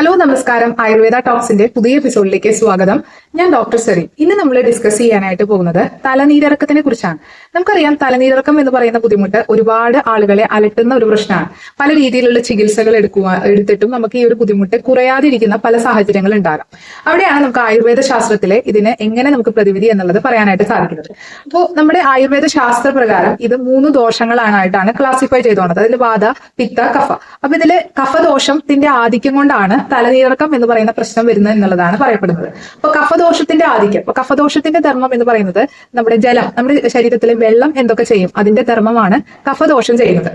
Hello നമസ്കാരം. ആയുർവേദ ടോക്സിന്റെ പുതിയ എപ്പിസോഡിലേക്ക് സ്വാഗതം. ഞാൻ ഡോക്ടർ സെറി ഇന്ന് നമ്മൾ ഡിസ്കസ് ചെയ്യാനായിട്ട് പോകുന്നത് തലനീരിറക്കത്തിനെ കുറിച്ചാണ്. നമുക്കറിയാം തലനീരിറക്കം എന്ന് പറയുന്ന ബുദ്ധിമുട്ട് ഒരുപാട് ആളുകളെ അലട്ടുന്ന ഒരു പ്രശ്നമാണ്. പല രീതിയിലുള്ള ചികിത്സകൾ എടുക്കുക എടുത്തിട്ടും നമുക്ക് ഈ ഒരു ബുദ്ധിമുട്ട് കുറയാതിരിക്കുന്ന പല സാഹചര്യങ്ങൾ ഉണ്ടാകാം. അവിടെയാണ് നമുക്ക് ആയുർവേദ ശാസ്ത്രത്തിലെ ഇതിന് എങ്ങനെ നമുക്ക് പ്രതിവിധി എന്നുള്ളത് പറയാനായിട്ട് സാധിക്കുന്നത്. അപ്പോൾ നമ്മുടെ ആയുർവേദ ശാസ്ത്ര പ്രകാരം ഇത് മൂന്ന് ദോഷങ്ങളായിട്ടാണ് ക്ലാസിഫൈ ചെയ്തോണത് അതിൽ വാദ പിത്ത കഫ. അപ്പൊ ഇതിൽ കഫദോഷത്തിന്റെ ആധിക്യം കൊണ്ടാണ് തലനീറക്കം എന്ന് പറയുന്ന പ്രശ്നം വരുന്നത് എന്നുള്ളതാണ് പറയപ്പെടുന്നത്. അപ്പൊ കഫദോഷത്തിന്റെ ആധിക്യം അപ്പൊ കഫദോഷത്തിന്റെ ധർമ്മം എന്ന് പറയുന്നത് നമ്മുടെ ജലം നമ്മുടെ ശരീരത്തിലെ വെള്ളം എന്തൊക്കെ ചെയ്യും? അതിന്റെ ധർമ്മമാണ് കഫദോഷം ചെയ്യുന്നത്.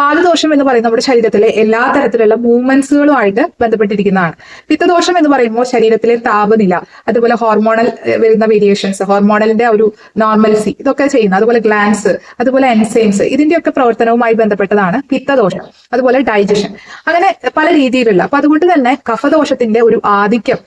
വാതദോഷം എന്ന് പറയുന്നത് നമ്മുടെ ശരീരത്തിലെ എല്ലാ തരത്തിലുള്ള മൂവ്മെന്റ്സുകളുമായിട്ട് ബന്ധപ്പെട്ടിരിക്കുന്നതാണ്. പിത്തദോഷം എന്ന് പറയുമ്പോൾ ശരീരത്തിലെ താപനില അതുപോലെ ഹോർമോണൽ വരുന്ന വേരിയേഷൻസ് ഹോർമോണലിന്റെ ഒരു നോർമൽസി ഇതൊക്കെ ചെയ്യുന്നത് അതുപോലെ ഗ്ലാൻസ് അതുപോലെ എൻസൈംസ് ഇതിന്റെയൊക്കെ പ്രവർത്തനവുമായി ബന്ധപ്പെട്ടതാണ് പിത്തദോഷം അതുപോലെ ഡൈജഷൻ അങ്ങനെ പല രീതിയിലുള്ള അപ്പൊ അതുകൊണ്ട് തന്നെ കഫദോഷത്തിന്റെ ഒരു ആധിക്യം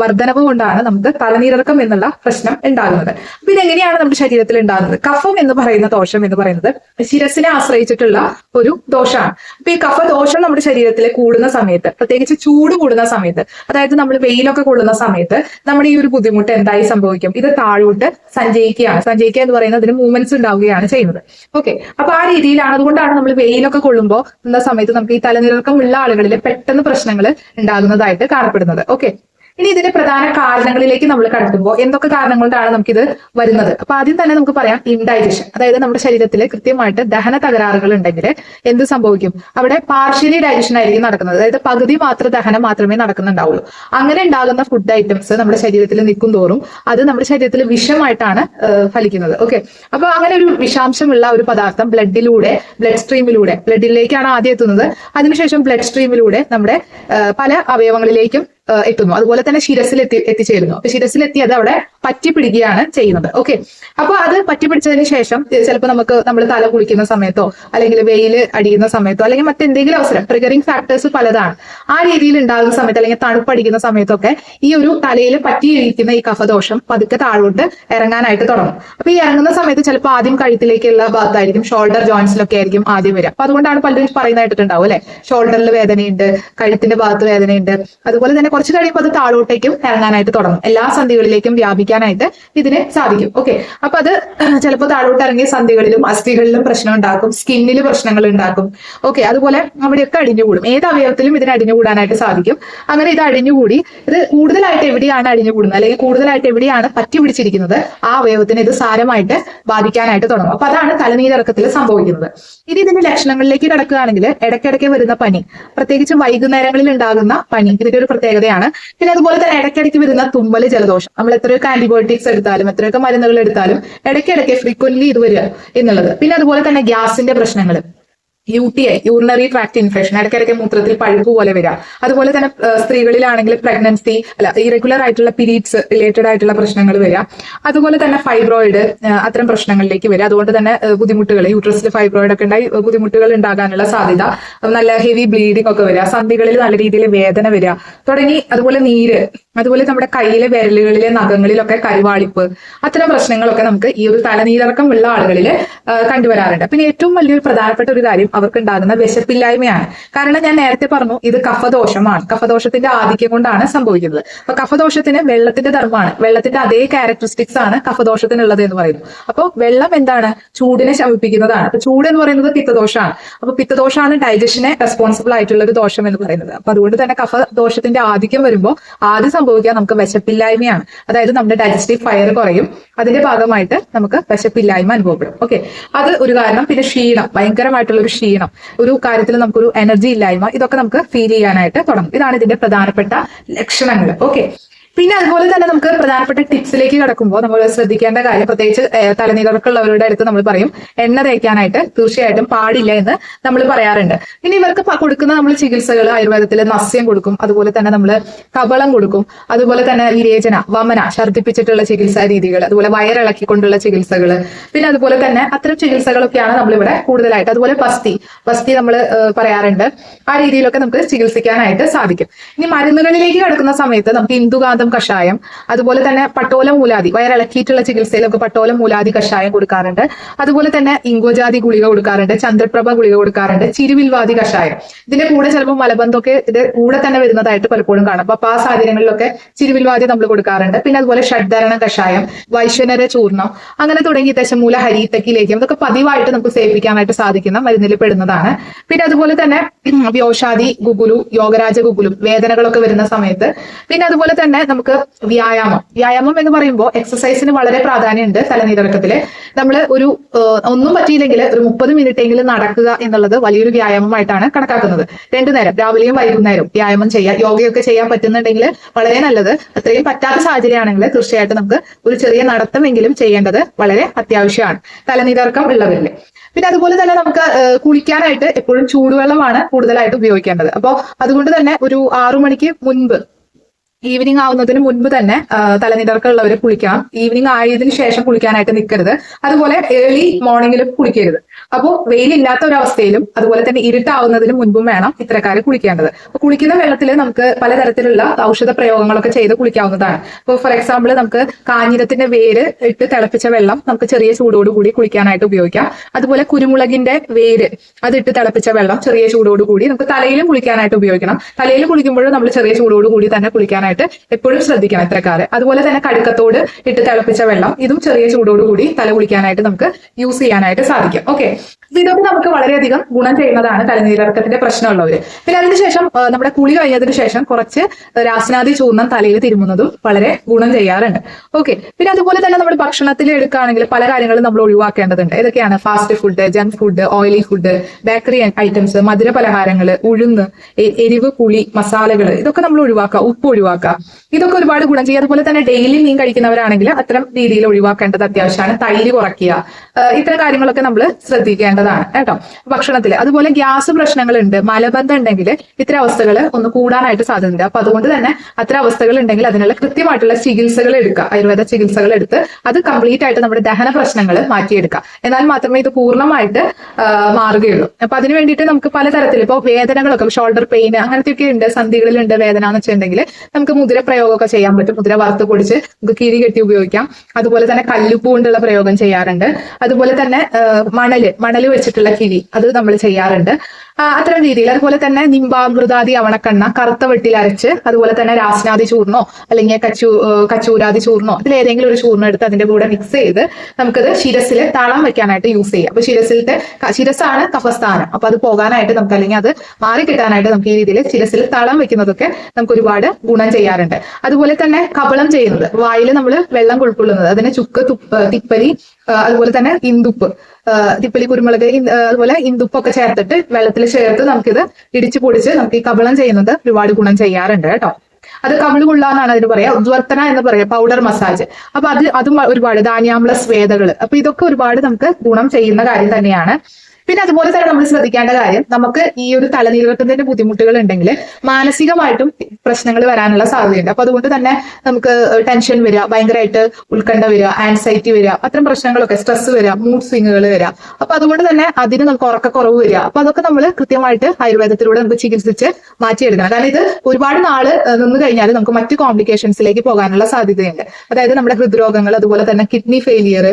വർധനവ് കൊണ്ടാണ് നമുക്ക് തലനീരർക്കം എന്നുള്ള പ്രശ്നം ഉണ്ടാകുന്നത്. അപ്പൊ ഇതെങ്ങനെയാണ് നമ്മുടെ ശരീരത്തിൽ ഉണ്ടാകുന്നത്? കഫം എന്ന് പറയുന്ന ദോഷം എന്ന് പറയുന്നത് ശിരസിനെ ആശ്രയിച്ചിട്ടുള്ള ഒരു ദോഷമാണ്. അപ്പൊ ഈ കഫദോഷം നമ്മുടെ ശരീരത്തിൽ കൂടുന്ന സമയത്ത് പ്രത്യേകിച്ച് ചൂട് കൂടുന്ന സമയത്ത് അതായത് നമ്മൾ വെയിലൊക്കെ കൂടുന്ന സമയത്ത് നമ്മുടെ ഈ ഒരു ബുദ്ധിമുട്ട് എന്തായി സംഭവിക്കും? ഇത് താഴോട്ട് സഞ്ചയിക്കുകയാണ്. സഞ്ചയിക്കുക എന്ന് പറയുന്നത് അതിന് മൂവ്മെന്റ്സ് ഉണ്ടാവുകയാണ് ചെയ്യുന്നത്. ഓക്കെ അപ്പൊ ആ രീതിയിലാണ്. അതുകൊണ്ടാണ് നമ്മൾ വെയിലൊക്കെ കൊള്ളുമ്പോൾ എന്ന സമയത്ത് നമുക്ക് ഈ തലനിറക്കം ഉള്ള ആളുകളിൽ പെട്ടെന്ന് പ്രശ്നങ്ങൾ ഉണ്ടാകുന്നതായിട്ട് കാണപ്പെടുന്നത്. ഓക്കെ ഇനി ഇതിന്റെ പ്രധാന കാരണങ്ങളിലേക്ക് നമ്മൾ കടക്കുമ്പോൾ എന്തൊക്കെ കാരണങ്ങൾ കൊണ്ടാണ് നമുക്കിത് വരുന്നത്? അപ്പൊ ആദ്യം തന്നെ നമുക്ക് പറയാം ഇൻഡൈജഷൻ അതായത് നമ്മുടെ ശരീരത്തിൽ കൃത്യമായിട്ട് ദഹന തകരാറുകൾ ഉണ്ടെങ്കിൽ എന്ത് സംഭവിക്കും? അവിടെ പാർഷ്യലി ഡൈജഷൻ ആയിരിക്കും നടക്കുന്നത്. അതായത് പകുതി മാത്രം ദഹനം മാത്രമേ നടക്കുന്നുണ്ടാവുള്ളൂ. അങ്ങനെ ഉണ്ടാകുന്ന ഫുഡ് ഐറ്റംസ് നമ്മുടെ ശരീരത്തിൽ നിൽക്കും തോറും അത് നമ്മുടെ ശരീരത്തിൽ വിഷമായിട്ടാണ് ഫലിക്കുന്നത്. ഓക്കെ അപ്പൊ അങ്ങനെ ഒരു വിഷാംശമുള്ള ഒരു പദാർത്ഥം ബ്ലഡിലൂടെ ബ്ലഡ് സ്ട്രീമിലൂടെ ബ്ലഡിലേക്കാണ് ആദ്യം എത്തുന്നത്. അതിനുശേഷം ബ്ലഡ് സ്ട്രീമിലൂടെ നമ്മുടെ പല അവയവങ്ങളിലേക്കും എത്തുന്നു. അതുപോലെ തന്നെ ശിരസിൽ എത്തി എത്തിച്ചേരുന്നു. അപ്പൊ ശിരസിലെത്തി അത് അവിടെ പറ്റി പിടിക്കുകയാണ് ചെയ്യുന്നത്. ഓക്കെ അപ്പൊ അത് പറ്റി പിടിച്ചതിന് ശേഷം ചിലപ്പോൾ നമുക്ക് നമ്മൾ തല കുളിക്കുന്ന സമയത്തോ അല്ലെങ്കിൽ വെയിൽ അടിയുന്ന സമയത്തോ അല്ലെങ്കിൽ മറ്റെന്തെങ്കിലും അവസരം ട്രിഗറിങ് ഫാക്ടേഴ്സ് പലതാണ്. ആ രീതിയിൽ ഉണ്ടാകുന്ന സമയത്ത് അല്ലെങ്കിൽ തണുപ്പടിക്കുന്ന സമയത്തൊക്കെ ഈ ഒരു തലയിൽ പറ്റിയിരിക്കുന്ന ഈ കഫദോഷം പതുക്കെ താഴോട്ട് ഇറങ്ങാനായിട്ട് തുടങ്ങും. അപ്പൊ ഈ ഇറങ്ങുന്ന സമയത്ത് ചിലപ്പോൾ ആദ്യം കഴുത്തിലേക്കുള്ള ഭാഗത്തായിരിക്കും ഷോൾഡർ ജോയിന്റ്സിലൊക്കെ ആയിരിക്കും ആദ്യം വരിക. അപ്പൊ അതുകൊണ്ടാണ് പലരും പറയുന്നതായിട്ടുണ്ടാവും അല്ലെ? ഷോൾഡറിൽ വേദനയുണ്ട് കഴുത്തിന്റെ ഭാഗത്ത് വേദനയുണ്ട്. അതുപോലെ തന്നെ കുറച്ച് കഴിയുമ്പോൾ അത് താഴോട്ടേക്കും ഇറങ്ങാനായിട്ട് തുടങ്ങും. എല്ലാ സന്ധികളിലേക്കും വ്യാപിക്കാനായിട്ട് ഇതിന് സാധിക്കും. ഓക്കെ അപ്പൊ അത് ചിലപ്പോൾ താഴോട്ട് ഇറങ്ങിയ സന്ധികളിലും അസ്ഥികളിലും പ്രശ്നം ഉണ്ടാക്കും. സ്കിന്നിൽ പ്രശ്നങ്ങൾ ഉണ്ടാക്കും. ഓക്കെ അതുപോലെ അവിടെയൊക്കെ അടിഞ്ഞുകൂടും. ഏത് അവയവത്തിലും ഇതിന് അടിഞ്ഞുകൂടാനായിട്ട് സാധിക്കും. അങ്ങനെ ഇത് അടിഞ്ഞുകൂടി ഇത് കൂടുതലായിട്ട് എവിടെയാണ് അടിഞ്ഞുകൂടുന്നത്? അല്ലെങ്കിൽ കൂടുതലായിട്ട് എവിടെയാണ് പറ്റി പിടിച്ചിരിക്കുന്നത്? ആ അവയവത്തിന് ഇത് സാരമായിട്ട് ബാധിക്കാനായിട്ട് തുടങ്ങും. അപ്പൊ അതാണ് തലനീരിറക്കത്തിൽ സംഭവിക്കുന്നത്. ഇനി ഇതിന്റെ ലക്ഷണങ്ങളിലേക്ക് കിടക്കുകയാണെങ്കിൽ ഇടയ്ക്കിടയ്ക്ക് വരുന്ന പനി പ്രത്യേകിച്ചും വൈകുന്നേരങ്ങളിൽ ഉണ്ടാകുന്ന പനി ഇതിന്റെ ഒരു പ്രത്യേകതയാണ്. പിന്നെ അതുപോലെ തന്നെ ഇടയ്ക്കിടയ്ക്ക് വരുന്ന തുമ്മൽ ജലദോഷം. നമ്മൾ എത്രയൊക്കെ ആന്റിബയോട്ടിക്സ് എടുത്താലും എത്രയൊക്കെ മരുന്നുകൾ എടുത്താലും ഇടയ്ക്കിടയ്ക്ക് ഫ്രീക്വന്റ്ലി ഇത് വരിക എന്നുള്ളത്. പിന്നെ അതുപോലെ തന്നെ ഗ്യാസിന്റെ പ്രശ്നങ്ങൾ U T I urinary tract infection ഇടയ്ക്കിടയ്ക്ക് മൂത്രത്തിൽ പഴുപ്പ് പോലെ വരിക അതുപോലെ തന്നെ സ്ത്രീകളിലാണെങ്കിൽ പ്രഗ്നൻസി അല്ല ഇറഗുലർ ആയിട്ടുള്ള പീരീഡ്സ് റിലേറ്റഡ് ആയിട്ടുള്ള പ്രശ്നങ്ങൾ വരിക അതുപോലെ തന്നെ ഫൈബ്രോയിഡ് അത്തരം പ്രശ്നങ്ങളിലേക്ക് വരിക അതുകൊണ്ട് തന്നെ ബുദ്ധിമുട്ടുകൾ യൂട്രസിൽ ഫൈബ്രോയിഡ് ഒക്കെ ഉണ്ടായി ബുദ്ധിമുട്ടുകൾ ഉണ്ടാകാനുള്ള സാധ്യത നല്ല ഹെവി ബ്ലീഡിംഗ് ഒക്കെ വരിക സന്ധികളിൽ നല്ല രീതിയിൽ വേദന വരിക തുടങ്ങി അതുപോലെ നീര് അതുപോലെ നമ്മുടെ കയ്യിലെ വിരലുകളിലെ നഖങ്ങളിലൊക്കെ കരുവാളിപ്പ് അത്തരം പ്രശ്നങ്ങളൊക്കെ നമുക്ക് ഈ ഒരു തലനീരിറക്കം ഉള്ള ആളുകളിൽ കണ്ടുവരാറുണ്ട്. പിന്നെ ഏറ്റവും വലിയൊരു പ്രധാനപ്പെട്ട ഒരു കാര്യം അവർക്ക് ഉണ്ടാകുന്ന വിശപ്പില്ലായ്മയാണ്. കാരണം ഞാൻ നേരത്തെ പറഞ്ഞു ഇത് കഫദോഷമാണ്. കഫദോഷത്തിന്റെ ആധിക്യം കൊണ്ടാണ് സംഭവിക്കുന്നത്. അപ്പൊ കഫദോഷത്തിന് വെള്ളത്തിന്റെ ധർമ്മമാണ്. വെള്ളത്തിന്റെ അതേ ക്യാരക്ടറിസ്റ്റിക്സ് ആണ് കഫദോഷത്തിനുള്ളത് എന്ന് പറയുന്നത്. അപ്പോൾ വെള്ളം എന്താണ്? ചൂടിനെ ശമിപ്പിക്കുന്നതാണ്. അപ്പൊ ചൂട് എന്ന് പറയുന്നത് പിത്തദോഷമാണ്. അപ്പൊ പിത്തദോഷമാണ് ഡൈജഷനെ റെസ്പോൺസിബിൾ ആയിട്ടുള്ള ഒരു ദോഷം എന്ന് പറയുന്നത്. അപ്പൊ അതുകൊണ്ട് തന്നെ കഫദോഷത്തിന്റെ ആധിക്യം വരുമ്പോൾ ആദ്യം സംഭവിക്കുക നമുക്ക് വിശപ്പില്ലായ്മയാണ്. അതായത് നമ്മുടെ ഡൈജസ്റ്റീവ് ഫയർ കുറയും. അതിന്റെ ഭാഗമായിട്ട് നമുക്ക് വിശപ്പില്ലായ്മ അനുഭവപ്പെടും. ഓക്കെ അത് ഒരു കാരണം. പിന്നെ ക്ഷീണം. ഭയങ്കരമായിട്ടുള്ള ഒരു ക്ഷീണം ഒരു കാര്യത്തിൽ നമുക്കൊരു എനർജി ഇല്ലായ്മ ഇതൊക്കെ നമുക്ക് ഫീൽ ചെയ്യാനായിട്ട് തുടങ്ങും. ഇതാണ് ഇതിന്റെ പ്രധാനപ്പെട്ട ലക്ഷണങ്ങൾ. ഓക്കെ പിന്നെ അതുപോലെ തന്നെ നമുക്ക് പ്രധാനപ്പെട്ട ടിപ്സിലേക്ക് കിടക്കുമ്പോൾ നമ്മൾ ശ്രദ്ധിക്കേണ്ട കാര്യം പ്രത്യേകിച്ച് തലനീരക്കുള്ളവരുടെ അടുത്ത് നമ്മൾ പറയും എണ്ണ തേക്കാനായിട്ട് തീർച്ചയായിട്ടും പാടില്ല എന്ന് നമ്മൾ പറയാറുണ്ട്. പിന്നെ ഇവർക്ക് കൊടുക്കുന്ന നമ്മൾ ചികിത്സകൾ ആയുർവേദത്തിൽ നസ്യം കൊടുക്കും അതുപോലെ തന്നെ നമ്മൾ കവളം കൊടുക്കും അതുപോലെ തന്നെ വിരേചന വമന ഛർദ്ദിപ്പിച്ചിട്ടുള്ള ചികിത്സാ രീതികൾ അതുപോലെ വയറിളക്കിക്കൊണ്ടുള്ള ചികിത്സകൾ പിന്നെ അതുപോലെ തന്നെ അത്തരം ചികിത്സകളൊക്കെയാണ് നമ്മളിവിടെ കൂടുതലായിട്ട് അതുപോലെ പസ്തി പസ്തി നമ്മൾ പറയാറുണ്ട്. ആ രീതിയിലൊക്കെ നമുക്ക് ചികിത്സിക്കാനായിട്ട് സാധിക്കും. ഇനി മരുന്നുകളിലേക്ക് കിടക്കുന്ന സമയത്ത് നമുക്ക് ഇന്ദുകാന്തം ജീവാമൃതം കഷായം അതുപോലെ തന്നെ പട്ടോല മൂലാതി വയറിളക്കിയിട്ടുള്ള ചികിത്സയിലൊക്കെ പട്ടോല മൂലാതി കഷായം കൊടുക്കാറുണ്ട്. അതുപോലെ തന്നെ ഇങ്കോജാതി ഗുളിക കൊടുക്കാറുണ്ട് ചന്ദ്രപ്രഭ ഗുളിക കൊടുക്കാറുണ്ട് ചിരുവിൽവാതി കഷായം. ഇതിന്റെ കൂടെ ചിലപ്പോൾ മലബന്ധമൊക്കെ ഇതിന്റെ കൂടെ തന്നെ വരുന്നതായിട്ട് പലപ്പോഴും കാണും. അപ്പൊ ആ സാഹചര്യങ്ങളിലൊക്കെ ചിരുവിൽവാതി നമ്മൾ കൊടുക്കാറുണ്ട്. പിന്നെ അതുപോലെ ഷഡ്ധരണ കഷായം വൈശ്വനര ചൂർണം അങ്ങനെ തുടങ്ങി ദശമൂല ഹരിത്തക്കി ലേഖ്യം പതിവായിട്ട് നമുക്ക് സേവിക്കാനായിട്ട് സാധിക്കുന്ന മരുന്നിൽ പെടുന്നതാണ്. പിന്നെ അതുപോലെ തന്നെ വ്യോഷാദി ഗുഗുലു യോഗരാജ ഗുഗുലു വേദനകളൊക്കെ വരുന്ന സമയത്ത് പിന്നെ അതുപോലെ തന്നെ നമുക്ക് വ്യായാമം. വ്യായാമം എന്ന് പറയുമ്പോൾ എക്സസൈസിന് വളരെ പ്രാധാന്യമുണ്ട് തലനീരക്കത്തിൽ നമ്മൾ ഒരു ഒന്നും പറ്റിയില്ലെങ്കിൽ ഒരു മുപ്പത് മിനിറ്റ് എങ്കിലും നടക്കുക എന്നുള്ളത് വലിയൊരു വ്യായാമമായിട്ടാണ് കണക്കാക്കുന്നത്. രണ്ടു നേരം രാവിലെയും വൈകുന്നേരവും വ്യായാമം ചെയ്യുക യോഗയൊക്കെ ചെയ്യാൻ പറ്റുന്നുണ്ടെങ്കിൽ വളരെ നല്ലത്. അത്രയും പറ്റാത്ത സാഹചര്യമാണെങ്കിൽ തീർച്ചയായിട്ടും നമുക്ക് ഒരു ചെറിയ നടത്തമെങ്കിലും ചെയ്യേണ്ടത് വളരെ അത്യാവശ്യമാണ്. തലനീരക്കം ഉള്ളവരിൽ. പിന്നെ അതുപോലെ തന്നെ നമുക്ക് കുളിക്കാനായിട്ട് എപ്പോഴും ചൂടുവെള്ളമാണ് കൂടുതലായിട്ട് ഉപയോഗിക്കേണ്ടത്. അപ്പോൾ അതുകൊണ്ട് തന്നെ ഒരു ആറു മണിക്ക് മുൻപ് ഈവനിങ് ആവുന്നതിന് മുൻപ് തന്നെ തലനിരക്കുള്ളവർ കുളിക്കണം. ഈവനിങ് ആയതിന് ശേഷം കുളിക്കാനായിട്ട് നിൽക്കരുത് അതുപോലെ ഏർലി മോർണിംഗിലും കുളിക്കരുത്. അപ്പോൾ വെയിലില്ലാത്ത ഒരവസ്ഥയിലും അതുപോലെ തന്നെ ഇരുട്ടാവുന്നതിന് മുൻപും വേണം ഇത്തരക്കാർ കുളിക്കേണ്ടത്. അപ്പൊ കുളിക്കുന്ന വെള്ളത്തിൽ നമുക്ക് പലതരത്തിലുള്ള ഔഷധ പ്രയോഗങ്ങളൊക്കെ ചെയ്ത് കുളിക്കാവുന്നതാണ്. ഇപ്പോൾ ഫോർ എക്സാമ്പിൾ നമുക്ക് കാഞ്ഞിരത്തിന്റെ വേര് ഇട്ട് തിളപ്പിച്ച വെള്ളം നമുക്ക് ചെറിയ ചൂടോടുകൂടി കുളിക്കാനായിട്ട് ഉപയോഗിക്കാം. അതുപോലെ കുരുമുളകിന്റെ വേര് അതിട്ട് തിളപ്പിച്ച വെള്ളം ചെറിയ ചൂടോടുകൂടി നമുക്ക് തലയിലും കുളിക്കാനായിട്ട് ഉപയോഗിക്കണം. തലയിൽ കുളിക്കുമ്പോഴും നമ്മൾ ചെറിയ ചൂടോടുകൂടി തന്നെ കുളിക്കാനായിട്ട് എപ്പോഴും ശ്രദ്ധിക്കണം ഇത്തരക്കാര്. അതുപോലെ തന്നെ കടുക്കത്തോട് ഇട്ട് തിളപ്പിച്ച വെള്ളം ഇതും ചെറിയ ചൂടോടുകൂടി തല കുളിക്കാനായിട്ട് നമുക്ക് യൂസ് ചെയ്യാനായിട്ട് സാധിക്കും. ഓക്കെ ഇതൊക്കെ നമുക്ക് വളരെയധികം ഗുണം ചെയ്യുന്നതാണ് തലനീരിറക്കത്തിന്റെ പ്രശ്നമുള്ളവര്. പിന്നെ അതിനുശേഷം നമ്മുടെ കുളി കഴിഞ്ഞതിന് ശേഷം കുറച്ച് രാസനാദി ചൂർണം തലയിൽ തിരുമുന്നതും വളരെ ഗുണം ചെയ്യാറുണ്ട്. ഓക്കെ. പിന്നെ അതുപോലെ തന്നെ നമ്മുടെ ഭക്ഷണത്തിൽ എടുക്കുകയാണെങ്കിൽ പല കാര്യങ്ങളും നമ്മൾ ഒഴിവാക്കേണ്ടതുണ്ട്. ഏതൊക്കെയാണ് fast food junk food oily food bakery items മധുര പലഹാരങ്ങൾ ഉഴുന്ന് എരിവ് പുളി മസാലകൾ ഇതൊക്കെ നമ്മൾ ഒഴിവാക്കുക ഉപ്പ് ഒഴിവാക്കുക. ഇതൊക്കെ ഒരുപാട് ഗുണം ചെയ്യും. അതുപോലെ തന്നെ ഡെയിലി മീൻ കഴിക്കുന്നവരാണെങ്കിൽ അത്തരം രീതിയിൽ ഒഴിവാക്കേണ്ടത് അത്യാവശ്യമാണ്. തൈര് കുറയ്ക്കുക ഇത്തരം കാര്യങ്ങളൊക്കെ നമ്മൾ ശ്രദ്ധിക്കേണ്ടതാണ് കേട്ടോ. ഭക്ഷണത്തിൽ അതുപോലെ ഗ്യാസ് പ്രശ്നങ്ങൾ ഉണ്ട് മലബന്ധം ഉണ്ടെങ്കിൽ ഇത്തരം അവസ്ഥകൾ ഒന്ന് കൂടാനായിട്ട് സാധ്യതയുണ്ട്. അപ്പൊ അതുകൊണ്ട് തന്നെ അത്തരം അവസ്ഥകൾ ഉണ്ടെങ്കിൽ അതിനുള്ള കൃത്യമായിട്ടുള്ള ചികിത്സകൾ എടുക്കുക. ആയുർവേദ ചികിത്സകൾ എടുത്ത് അത് കംപ്ലീറ്റ് ആയിട്ട് നമ്മുടെ ദഹന പ്രശ്നങ്ങൾ മാറ്റിയെടുക്കുക. എന്നാൽ മാത്രമേ ഇത് പൂർണമായിട്ട് മാറുകയുള്ളൂ. അപ്പൊ അതിന് വേണ്ടിയിട്ട് നമുക്ക് പലതരത്തിൽ ഇപ്പോൾ വേദനകളൊക്കെ ഷോൾഡർ പെയിൻ അങ്ങനത്തെയൊക്കെ ഉണ്ട് സന്ധികളിലുണ്ട് വേദന എന്ന് വെച്ചിട്ടുണ്ടെങ്കിൽ നമുക്ക് മുദ്ര പ്രയോഗമൊക്കെ ചെയ്യാൻ പറ്റും. മുദ്ര വറുത്ത് പൊടിച്ച് നമുക്ക് കിഴി കെട്ടി ഉപയോഗിക്കാം. അതുപോലെ തന്നെ കല്ലുപ്പ് കൊണ്ടുള്ള പ്രയോഗം ചെയ്യാറുണ്ട്. അതുപോലെ തന്നെ മണൽ മണൽ വെച്ചിട്ടുള്ള കിഴി അത് നമ്മൾ ചെയ്യാറുണ്ട്. അത്തരം രീതിയിൽ. അതുപോലെ തന്നെ നിംബാമൃതാദി അവണക്കണ്ണ കറുത്ത വെട്ടിൽ അരച്ച് അതുപോലെ തന്നെ രാസ്നാദി ചൂർണോ അല്ലെങ്കിൽ കച്ചൂ കച്ചൂരാദി ചൂർണോ ഇതിൽ ഏതെങ്കിലും ഒരു ചൂർണം എടുത്ത് അതിന്റെ കൂടെ മിക്സ് ചെയ്ത് നമുക്കത് ശിരസിൽ തളം വെക്കാനായിട്ട് യൂസ് ചെയ്യാം. അപ്പൊ ശിരസിലത്തെ ശിരസാണ് കഫസ്ഥാനം അപ്പൊ അത് പോകാനായിട്ട് നമുക്ക് അല്ലെങ്കിൽ അത് മാറി കിട്ടാനായിട്ട് നമുക്ക് ഈ രീതിയിൽ ശിരസിൽ തളം വെക്കുന്നതൊക്കെ നമുക്ക് ഒരുപാട് ഗുണം ചെയ്യാറുണ്ട്. അതുപോലെ തന്നെ കപളം ചെയ്യുന്നത്. വായിൽ നമ്മൾ വെള്ളം കുൾക്കൊള്ളുന്നത് അതിന് ചുക്ക് തുപ്പ് തിപ്പലി അതുപോലെ തന്നെ ഇന്ദുപ്പ്. തിപ്പലി കുരുമുളക് അതുപോലെ ഇന്ദുപ്പൊക്കെ ചേർത്തിട്ട് വെള്ളത്തിൽ ചേർത്ത് നമുക്കിത് ഇടിച്ചു പൊടിച്ച് നമുക്ക് ഈ കബളം ചെയ്യുന്നത് ഒരുപാട് ഗുണം ചെയ്യാറുണ്ട് കേട്ടോ. അത് കവിൾ കൊള്ളാന്നാണ് അതിന് പറയാ. ഉദ്വർത്തന എന്ന് പറയാം പൗഡർ മസാജ് അപ്പൊ അത് അതും ഒരുപാട് ധാന്യാമ്ല സ്വേദകൾ അപ്പൊ ഇതൊക്കെ ഒരുപാട് നമുക്ക് ഗുണം ചെയ്യുന്ന കാര്യം തന്നെയാണ്. പിന്നെ അതുപോലെ തന്നെ നമ്മൾ ശ്രദ്ധിക്കേണ്ട കാര്യം നമുക്ക് ഈ ഒരു തലനീരകത്തിന്റെ ബുദ്ധിമുട്ടുകൾ ഉണ്ടെങ്കിൽ മാനസികമായിട്ടും പ്രശ്നങ്ങൾ വരാനുള്ള സാധ്യതയുണ്ട്. അപ്പൊ അതുകൊണ്ട് തന്നെ നമുക്ക് ടെൻഷൻ വരിക ഭയങ്കരമായിട്ട് ഉത്കണ്ഠ വരിക ആൻസൈറ്റി വരിക അത്തരം പ്രശ്നങ്ങളൊക്കെ സ്ട്രെസ് വരിക മൂഡ് സ്വിങ്ങുകൾ വരിക. അപ്പൊ അതുകൊണ്ട് തന്നെ അതിന് നമുക്ക് ഉറക്കക്കുറവ് വരിക. അപ്പൊ അതൊക്കെ നമ്മൾ കൃത്യമായിട്ട് ആയുർവേദത്തിലൂടെ നമുക്ക് ചികിത്സിച്ച് മാറ്റിയെടുക്കണം. കാരണം ഇത് ഒരുപാട് നാൾ നിന്ന് കഴിഞ്ഞാൽ നമുക്ക് മറ്റു കോംപ്ലിക്കേഷൻസിലേക്ക് പോകാനുള്ള സാധ്യതയുണ്ട്. അതായത് നമ്മുടെ ഹൃദ്രോഗങ്ങൾ അതുപോലെ തന്നെ കിഡ്നി ഫെയിലിയർ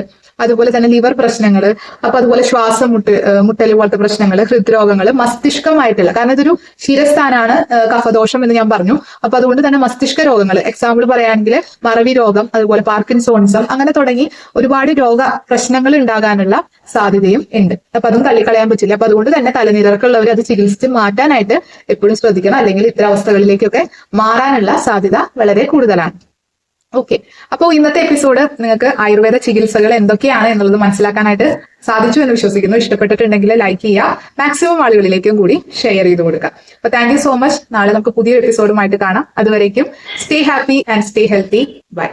അതുപോലെ തന്നെ ലിവർ പ്രശ്നങ്ങൾ അപ്പൊ അതുപോലെ ശ്വാസം മുട്ട് മുട്ടൽ പോലത്തെ പ്രശ്നങ്ങൾ ഹൃദ്രോഗങ്ങൾ മസ്തിഷ്കമായിട്ടുള്ള കാരണം ഇതൊരു ശിരസ്ഥാനാണ് കഫദോഷം എന്ന് ഞാൻ പറഞ്ഞു. അപ്പൊ അതുകൊണ്ട് തന്നെ മസ്തിഷ്ക രോഗങ്ങൾ എക്സാമ്പിൾ പറയുകയാണെങ്കിൽ മറവി രോഗം അതുപോലെ പാർക്കിൻസോൺസം അങ്ങനെ തുടങ്ങി ഒരുപാട് രോഗ പ്രശ്നങ്ങൾ ഉണ്ടാകാനുള്ള സാധ്യതയും ഉണ്ട്. അപ്പൊ അതും തള്ളിക്കളയാൻ പറ്റില്ല. അപ്പൊ അതുകൊണ്ട് തന്നെ തലനിരക്കുള്ളവർ അത് ചികിത്സിച്ച് മാറ്റാനായിട്ട് എപ്പോഴും ശ്രദ്ധിക്കണം. അല്ലെങ്കിൽ ഇത്തരം അവസ്ഥകളിലേക്കൊക്കെ മാറാനുള്ള സാധ്യത വളരെ കൂടുതലാണ്. ഓക്കെ അപ്പോൾ ഇന്നത്തെ എപ്പിസോഡ് നിങ്ങൾക്ക് ആയുർവേദ ചികിത്സകൾ എന്തൊക്കെയാണ് എന്നുള്ളത് മനസ്സിലാക്കാനായിട്ട് സാധിച്ചു എന്ന് വിശ്വസിക്കുന്നു. ഇഷ്ടപ്പെട്ടിട്ടുണ്ടെങ്കിൽ ലൈക്ക് ചെയ്യുക. മാക്സിമം ആളുകളിലേക്കും കൂടി ഷെയർ ചെയ്ത് കൊടുക്കുക. അപ്പൊ താങ്ക് സോ മച്ച് നാളെ നമുക്ക് പുതിയൊരു എപ്പിസോഡുമായിട്ട് കാണാം. അതുവരേക്കും stay happy and stay healthy bye